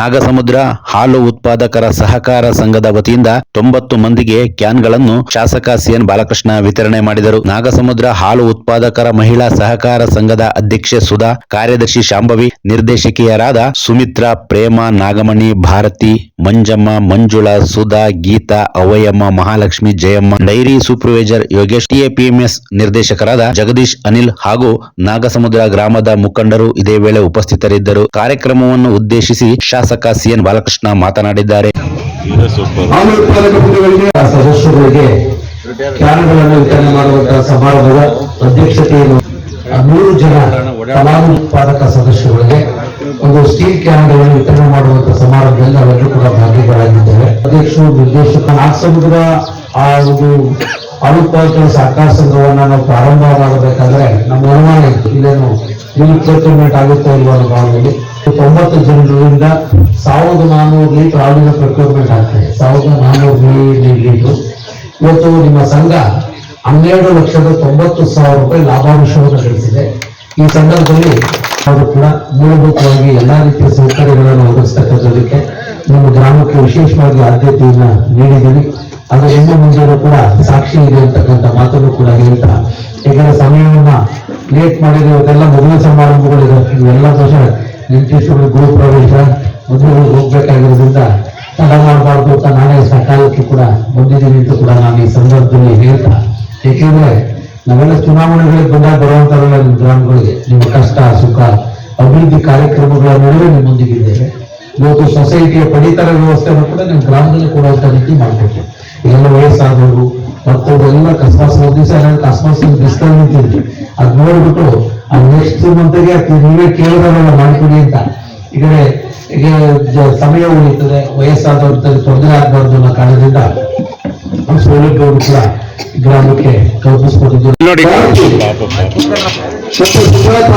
ನಾಗಸಮುದ್ರ ಹಾಲು ಉತ್ಪಾದಕರ ಸಹಕಾರ ಸಂಘದ ವತಿಯಿಂದ ತೊಂಬತ್ತು ಮಂದಿಗೆ ಕ್ಯಾನ್ಗಳನ್ನು ಶಾಸಕ ಸಿಎನ್ ಬಾಲಕೃಷ್ಣ ವಿತರಣೆ ಮಾಡಿದರು. ನಾಗಸಮುದ್ರ ಹಾಲು ಉತ್ಪಾದಕರ ಮಹಿಳಾ ಸಹಕಾರ ಸಂಘದ ಅಧ್ಯಕ್ಷೆ ಸುಧಾ, ಕಾರ್ಯದರ್ಶಿ Shambhavi, ನಿರ್ದೇಶಕಿಯರಾದ Sumitra, Prema, Nagamani, Bharati, Manjamma, Manjula, Sudha, Geetha, Avayamma, Mahalakshmi, Jayamma, dairy supervisor Yogesh, TAPMS ನಿರ್ದೇಶಕರಾದ ಜಗದೀಶ್, ಅನಿಲ್ ಹಾಗೂ ನಾಗಸಮುದ್ರ ಗ್ರಾಮದ ಮುಖಂಡರು ಇದೇ ವೇಳೆ ಉಪಸ್ಥಿತರಿದ್ದರು. ಕಾರ್ಯಕ್ರಮವನ್ನು ಉದ್ದೇಶಿಸಿ ಶಾಸಕ ಸಿಎನ್ ಬಾಲಕೃಷ್ಣ ಮಾತನಾಡಿದ್ದಾರೆ. ಸದಸ್ಯರಿಗೆ ಕ್ಯಾನ್ಗಳನ್ನು ವಿತರಣೆ ಮಾಡುವಂತಹ ಸಮಾರಂಭದ ಅಧ್ಯಕ್ಷತೆಯನ್ನು ಆ ನೂರು ಜನ ಫಲಾನುತ್ಪಾದಕ ಸದಸ್ಯರಿಗೆ ಒಂದು ಸ್ಟೀಲ್ ಕ್ಯಾನ್ಗಳನ್ನು ವಿತರಣೆ ಮಾಡುವಂತಹ ಸಮಾರಂಭದಲ್ಲಿ ನಾವೆಲ್ಲರೂ ಕೂಡ ಭಾಗಿಗಳಾಗಿದ್ದೇವೆ ಅಧ್ಯಕ್ಷರು ನಿರ್ದೇಶಕ ನಾಗಸಮುದ್ರ ಆ ಒಂದು ಉತ್ಪಾದಕರ ಸಹಕಾರ ಸಂಘವನ್ನ ನಾವು ಪ್ರಾರಂಭ ಮಾಡಬೇಕಾದ್ರೆ ನಮ್ಮ ಅನುಮಾನ ಇತ್ತು. ಇಲ್ಲೇನು ಇಲ್ಲಿ ಸೆಟಲ್ಮೆಂಟ್ ಆಗುತ್ತೋ ಇಲ್ವಾ ಅನ್ನೋ ಭಾವದಲ್ಲಿ ತೊಂಬತ್ತು ಜನರಿಂದ ಸಾವಿರದ ನಾನ್ನೂರು ಲೀಟರ್ ಹಾಲಿನ ಪ್ರೊಕ್ಯೂರ್ಮೆಂಟ್ ಆಗ್ತದೆ ಸಾವಿರದ ನಾನ್ನೂರು ಲೀಟರ್ ಇವತ್ತು ನಿಮ್ಮ ಸಂಘ ಹನ್ನೆರಡು ಲಕ್ಷದ ತೊಂಬತ್ತು ಸಾವಿರ ರೂಪಾಯಿ ಲಾಭಾಂಶವನ್ನು ಗಳಿಸಿದೆ. ಈ ಸಂದರ್ಭದಲ್ಲಿ ಅವರು ಕೂಡ ಮೂಲಭೂತವಾಗಿ ಎಲ್ಲಾ ರೀತಿಯ ಸೌಕರ್ಯಗಳನ್ನು ಒದಗಿಸ್ತಕ್ಕಂಥದಕ್ಕೆ ನಿಮ್ಮ ಗ್ರಾಮಕ್ಕೆ ವಿಶೇಷವಾಗಿ ಆದ್ಯತೆಯನ್ನು ನೀಡಿದ್ದೀವಿ. ಅದು ಇನ್ನು ಮುಂದೆನೂ ಕೂಡ ಸಾಕ್ಷಿ ಇದೆ ಅಂತಕ್ಕಂಥ ಮಾತನ್ನು ಕೂಡ ಹೇಳ್ತಾ ಈಗ ಸಮಯವನ್ನ ಲೇಟ್ ಮಾಡಿದ್ರೆ ಇವತ್ತೆಲ್ಲ ಮದುವೆ ಸಮಾರಂಭಗಳಿದೆ. ಇವೆಲ್ಲ ನಿಂತಿಸುವ ಗೃಹ ಪ್ರವೇಶ ಮೊದಲು ಹೋಗ್ಬೇಕಾಗಿರೋದ್ರಿಂದ ತಡ ಮಾಡಬಾರ್ದು ಅಂತ ನಾನೇ ಸಕಾಲಕ್ಕೆ ಕೂಡ ಬಂದಿದ್ದೀನಿ ಅಂತ ಕೂಡ ನಾನು ಈ ಸಂದರ್ಭದಲ್ಲಿ ಹೇಳ್ತಾ. ಏಕೆಂದ್ರೆ ನಾವೆಲ್ಲ ಚುನಾವಣೆಗಳಿಗೆ ಬಂದಾಗ ಬರುವಂತರಲ್ಲ ನಿಮ್ಮ ಗ್ರಾಮಗಳಿಗೆ, ನಿಮ್ಮ ಕಷ್ಟ, ಸುಖ, ಅಭಿವೃದ್ಧಿ ಕಾರ್ಯಕ್ರಮಗಳ ನಡುವೆ ನಿಮ್ಮೊಂದಿಗಿದ್ದೇವೆ ಇವತ್ತು ಸೊಸೈಟಿಯ ಪಡಿತರ ವ್ಯವಸ್ಥೆಯನ್ನು ಕೂಡ ನಿಮ್ಮ ಗ್ರಾಮದಲ್ಲಿ ಕೊಡುವಂತ ರೀತಿ ಮಾಡಬೇಕು. ಎಲ್ಲ ವಯಸ್ಸಾದವರು ಮತ್ತೊಂದೆಲ್ಲ ಕಸ್ಮಾಸ್ ಒಂದು ದಿವಸ ಕಸ್ಮಾಸ್ ಬಿಸಿಲಲ್ಲಿ ನಿಂತಿದ್ವಿ ಅದು ನೋಡ್ಬಿಟ್ಟು ಆ ಮಂದಿಗೆ ನೀವೇ ಕೇಳಿದವರೆಲ್ಲ ಮಾಡ್ಕೊಡಿ ಅಂತ. ಈ ಕಡೆ ಸಮಯ ಉಳಿತದೆ ವಯಸ್ಸಾದವ್ರ ತೊಂದರೆ ಆಗಬಾರ್ದು ಅನ್ನೋ ಕಾರಣದಿಂದ ಸೌಲಭ್ಯವನ್ನು ಕೂಡ ಗ್ರಾಮಕ್ಕೆ ಕಲ್ಪಿಸ್ಕೊಂಡಿದ್ದೀವಿ ನೋಡಿ. ಪಾಪ ಪಾಪ